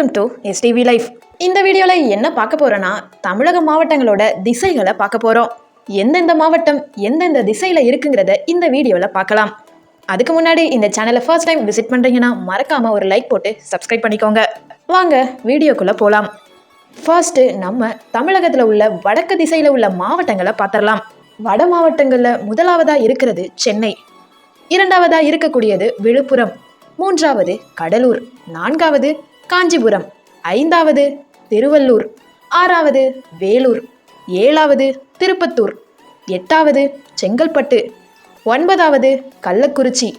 Welcome to STV life இந்த வீடியோவில் என்ன பார்க்க போகிறோன்னா தமிழக மாவட்டங்களோட திசைகளை பார்க்க போகிறோம் எந்தெந்த மாவட்டம் எந்தெந்த திசையில் இருக்குங்கிறத இந்த வீடியோவில் பார்க்கலாம். அதுக்கு முன்னாடி இந்த சேனலை ஃபர்ஸ்ட் டைம் விசிட் பண்ணுறீங்கன்னா மறக்காமல் ஒரு லைக் போட்டு சப்ஸ்கிரைப் பண்ணிக்கோங்க. வாங்க வீடியோக்குள்ளே போகலாம் ஃபர்ஸ்ட்டு நம்ம தமிழகத்தில் உள்ள வடக்கு திசையில் உள்ள மாவட்டங்களை பார்த்துடலாம். வட மாவட்டங்களில் முதலாவதாக இருக்கிறது சென்னை. இரண்டாவதாக இருக்கக்கூடியது விழுப்புரம். மூன்றாவது கடலூர். நான்காவது காஞ்சிபுரம். ஐந்தாவது திருவள்ளூர். ஆறாவது வேலூர். ஏழாவது திருப்பத்தூர். எட்டாவது செங்கல்பட்டு. ஒன்பதாவது கள்ளக்குறிச்சி.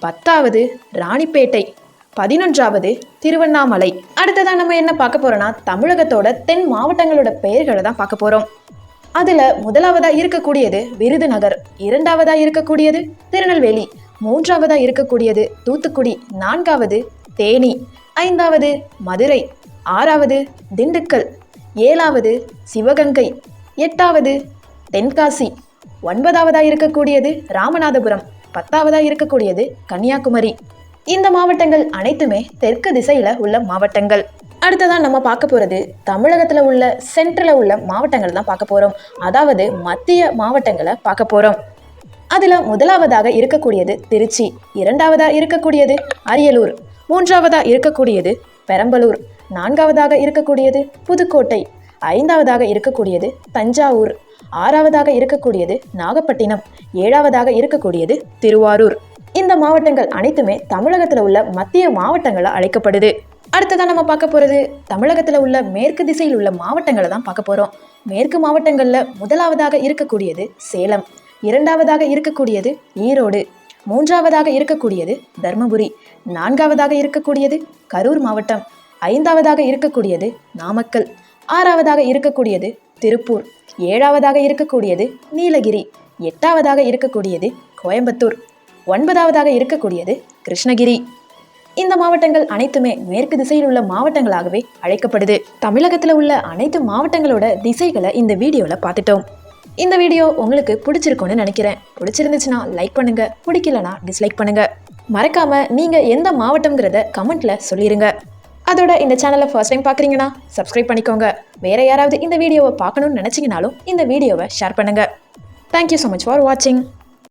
பத்தாவது ராணிப்பேட்டை. பதினொன்றாவது திருவண்ணாமலை. அடுத்ததான் நம்ம என்ன பார்க்க போறோம்னா தமிழகத்தோட தென் மாவட்டங்களோட பெயர்களை தான் பார்க்க போறோம். அதுல முதலாவதா இருக்கக்கூடியது விருதுநகர் இரண்டாவதா இருக்கக்கூடியது திருநெல்வேலி மூன்றாவதா இருக்கக்கூடியது தூத்துக்குடி நான்காவது தேனி ஐந்தாவது மதுரை ஆறாவது திண்டுக்கல் ஏழாவது சிவகங்கை எட்டாவது தென்காசி. ஒன்பதாவதாக இருக்கக்கூடியது ராமநாதபுரம் பத்தாவதாக இருக்கக்கூடியது கன்னியாகுமரி. இந்த மாவட்டங்கள் அனைத்துமே தெற்கு திசையில் உள்ள மாவட்டங்கள். அடுத்ததான் நம்ம பார்க்க போகிறது தமிழகத்தில் உள்ள சென்ட்ரல உள்ள மாவட்டங்கள் தான் பார்க்க போகிறோம் அதாவது மத்திய மாவட்டங்களை பார்க்க போகிறோம் அதில் முதலாவதாக இருக்கக்கூடியது திருச்சி இரண்டாவதாக இருக்கக்கூடியது அரியலூர் மூன்றாவதா இருக்கக்கூடியது பெரம்பலூர் நான்காவதாக இருக்கக்கூடியது புதுக்கோட்டை ஐந்தாவதாக இருக்கக்கூடியது தஞ்சாவூர் ஆறாவதாக இருக்கக்கூடியது நாகப்பட்டினம் ஏழாவதாக இருக்கக்கூடியது திருவாரூர். இந்த மாவட்டங்கள் அனைத்துமே தமிழகத்தில் உள்ள மத்திய மாவட்டங்களாக அழைக்கப்படுது. அடுத்ததான் நம்ம பார்க்க போகிறது தமிழகத்தில் உள்ள மேற்கு திசையில் உள்ள மாவட்டங்களை தான் பார்க்க போகிறோம் மேற்கு மாவட்டங்களில் முதலாவதாக இருக்கக்கூடியது சேலம் இரண்டாவதாக இருக்கக்கூடியது ஈரோடு மூன்றாவதாக இருக்கக்கூடியது தர்மபுரி நான்காவதாக இருக்கக்கூடியது கரூர் மாவட்டம் ஐந்தாவதாக இருக்கக்கூடியது நாமக்கல் ஆறாவதாக இருக்கக்கூடியது திருப்பூர் ஏழாவதாக இருக்கக்கூடியது நீலகிரி எட்டாவதாக இருக்கக்கூடியது கோயம்புத்தூர் ஒன்பதாவதாக இருக்கக்கூடியது கிருஷ்ணகிரி. இந்த மாவட்டங்கள் அனைத்துமே மேற்கு திசையில் உள்ள மாவட்டங்களாகவே அழைக்கப்படுது. தமிழகத்தில் உள்ள அனைத்து மாவட்டங்களோட திசைகளை இந்த வீடியோவில் பார்த்துட்டோம். இந்த வீடியோ உங்களுக்கு பிடிச்சிருக்கும்னு நினைக்கிறேன். பிடிச்சிருந்துச்சுன்னா லைக் பண்ணுங்க. பிடிக்கலனா டிஸ்லைக் பண்ணுங்க. மறக்காம நீங்க எந்த மாவட்டம்ங்கிறத கமெண்ட்ல சொல்லிருங்க. அதோட இந்த சேனலை ஃபர்ஸ்ட் டைம் பார்க்குறீங்கன்னா சப்ஸ்கிரைப் பண்ணிக்கோங்க. வேற யாராவது இந்த வீடியோவை பார்க்கணும்னு நினச்சிங்கனாலும் இந்த வீடியோவை ஷேர் பண்ணுங்க. தேங்க்யூ ஸோ மச் ஃபார் வாட்சிங்